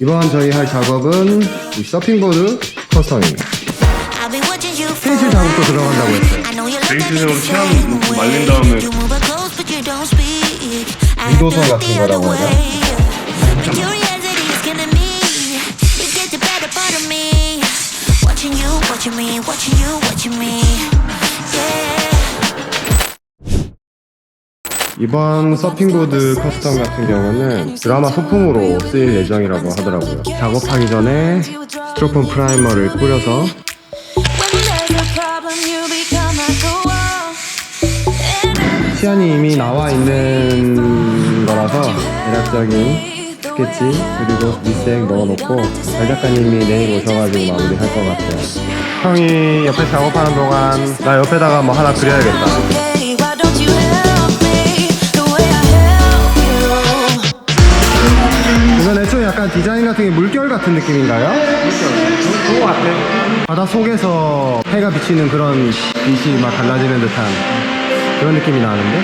이번 저희 할 작업은 이 서핑보드 커스텀입니다. 페이지 작업도 들어간다고 했어요. 취향 놓고 말린 다음에 미도선 같은 거라고 해야 Watching you, watching me, watching you, watching me. Yeah. 이번 서핑보드 커스텀 같은 경우는 드라마 소품으로 쓰일 예정이라고 하더라고요. 작업하기 전에 스트로폰 프라이머를 뿌려서. 시안이 이미 나와 있는 거라서 대략적인 스케치 그리고 밑색 넣어놓고 달 작가님이 내일 오셔가지고 마무리할 것 같아요. 형이 옆에 작업하는 동안 나 옆에다가 뭐 하나 그려야겠다. 약간 디자인 같은 게 물결 같은 느낌인가요? 그거 같아. 바다 속에서 해가 비치는 그런 빛이 막 달라지는 듯한 그런 느낌이 나는데?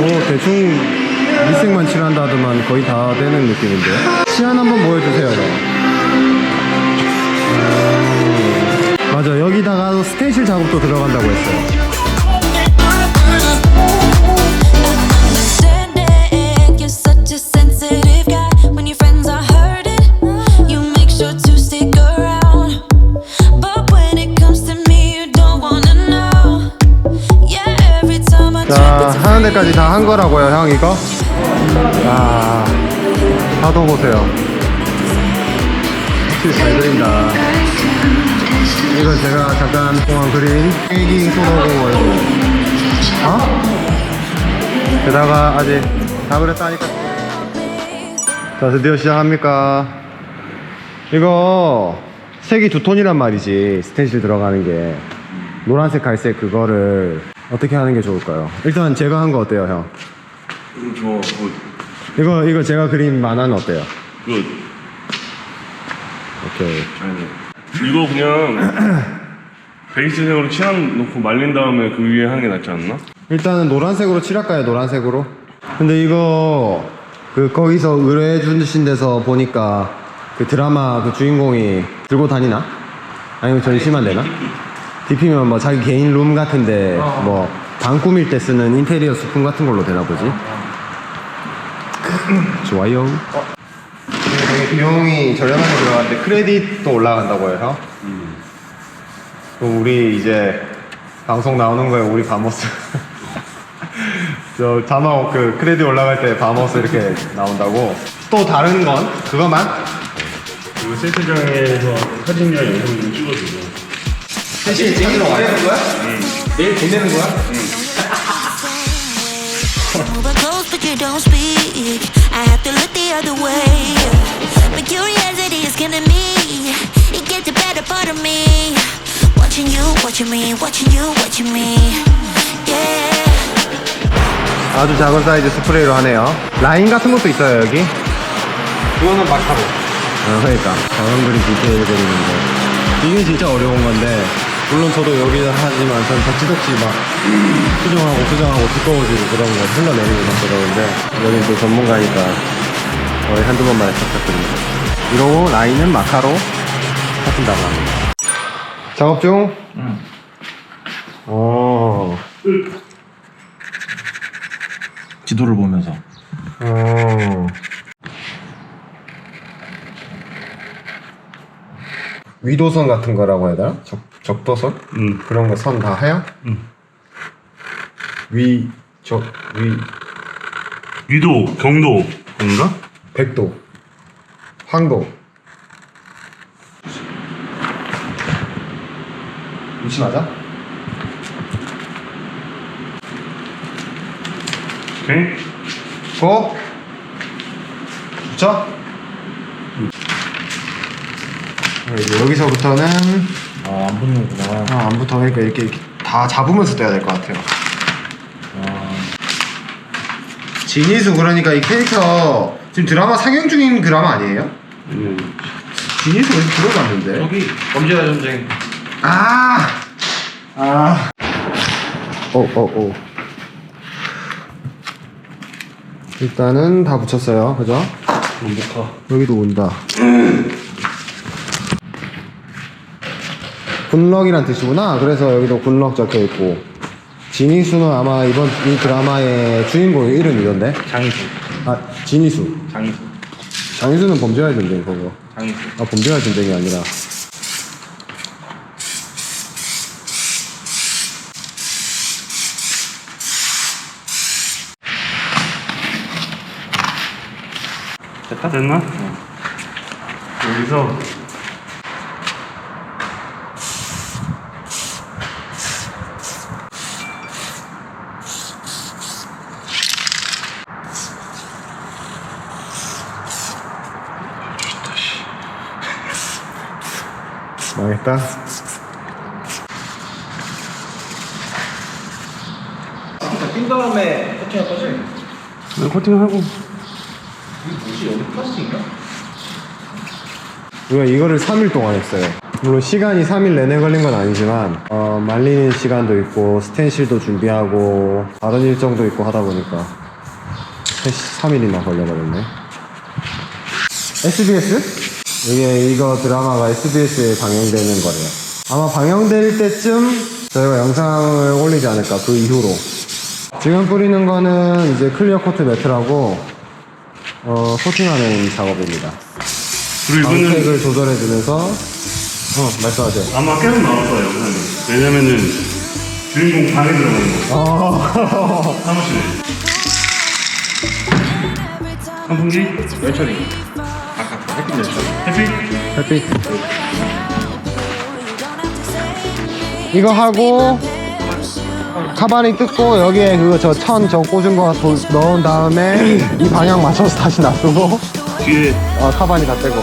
뭐 대충 밑색만 칠한다 하더만 거의 다 되는 느낌인데요? 시안 한번 보여주세요. 음, 맞아 여기다가 스테이실 작업도 들어간다고 했어요. 데까지 다 한 거라고요, 형, 이거? 야, 파도 보세요. 확실히 잘 그린다. 이건 제가 잠깐 동안 그린 애기 손오공 어? 게다가 아직 다 그렸다니까. 자, 드디어 시작합니까? 이거 색이 두 톤이란 말이지, 스텐실 들어가는 게. 노란색, 갈색 그거를 어떻게 하는 게 좋을까요? 일단 제가 한 거 어때요, 형? 음, 저 뭐, 이거 이거 제가 그린 만화는 어때요? 그 오케이. 아니 이거 그냥 베이스색으로 취향 놓고 말린 다음에 그 위에 하는 게 낫지 않나? 일단은 노란색으로 칠할까요? 노란색으로? 근데 이거 그 거기서 의뢰해 주신 데서 보니까 그 드라마 그 주인공이 들고 다니나? 아니면 전시만 되나? DP면 뭐 자기 개인 룸 같은데 뭐방 꾸밀 때 쓰는 인테리어 수품 같은 걸로 되나 보지? 좋아요. 되게 비용이 저렴하게 들어가는데 크레딧도 올라간다고요, 형? 그럼 우리 이제 방송 나오는 거에 우리 바모스. 저 자막 그 크레딧 올라갈 때 바모스 이렇게 나온다고. 또 다른 건 그거만? 그리고 세트장에서 사진이랑 영상 좀 찍어주 거야? 내일 돈 내는 거야? Watching you, watching me. Yeah. 아주 작은 사이즈 스프레이로 하네요 라인 같은 것도 있어요 여기 그거는 마카로. 어, 그러니까 그림 디테일 그리는 거 이게 진짜 어려운 건데 물론 저도 여기 하지만 전 덕지덕지 막 수정하고 수정하고 두꺼워지고 그런 거 흘러내리고 막 그러는데 여긴 또 전문가니까 거의 한두 번만에 척척 그립니다 이러고 라인은 마카로 하신다고 합니다 작업 중? 응 어. 지도를 보면서. 어. 위도선 같은 거라고 해야 되나? 적, 적도선? 응. 그런 거 선다 해요? 응. 위, 적, 위, 위도, 경도 인가? 백도, 황도. 위치 맞아? 오케이? 고! 붙여? 네, 이제 여기서부터는 아, 안 붙는구나. 아, 안 붙어니까 이렇게, 이렇게 다 잡으면서 떼야 될 것 같아요. 진이수 그러니까 이 캐릭터 지금 드라마 상영 중인 드라마 아니에요? 음. 진이수 어디 들어봤는데? 여기 범죄자 전쟁. 아! 아. 오, 오, 오. 일단은 다 붙였어요. 그죠? 원복화. 여기도 온다. 굿럭이란 뜻이구나. 그래서 여기도 굿럭 적혀 있고. 진희수는 아마 이번 이 드라마의 주인공 이름이던데. 장이수. 아 진희수. 장이수. 장희수는 범죄와의 전쟁 그거. 장이수. 아 범죄와의 전쟁이 아니라. 됐다? 됐나? 여기서 망했다. 낀 다음에 코팅할 거지? 네, 코팅하고 뭐지? 여기 플라스틱인가? 우리가 이거를 3일 동안 했어요. 물론 시간이 3일 내내 걸린 건 아니지만 어, 말리는 시간도 있고 스텐실도 준비하고 다른 일정도 있고 하다 보니까 3일이나 걸려버렸네. SBS? 이게 이거 드라마가 SBS에 방영되는 거래요. 아마 방영될 때쯤 저희가 영상을 올리지 않을까 그 이후로. 지금 뿌리는 거는 이제 클리어 코트 매트라고 어, 코팅하는 작업입니다. 그리고 이거는 광택을 조절해주면서 어 말씀하세요 아마 계속 나올 거예요 영상이 왜냐면은 주인공 방에 들어가는 거 어 사무실에 선풍기? 열처리. 햇빛 이거 하고 카바니 뜯고 여기에 그거 저 천 저 꽂은 거 도- 넣은 다음에 이 방향 맞춰서 다시 놔두고 뒤에. 어, 카바니 다 떼고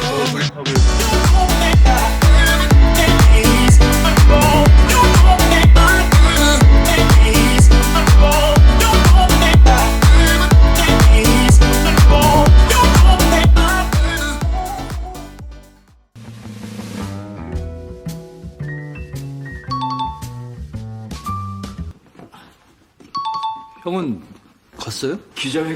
형은 갔어요? 기자회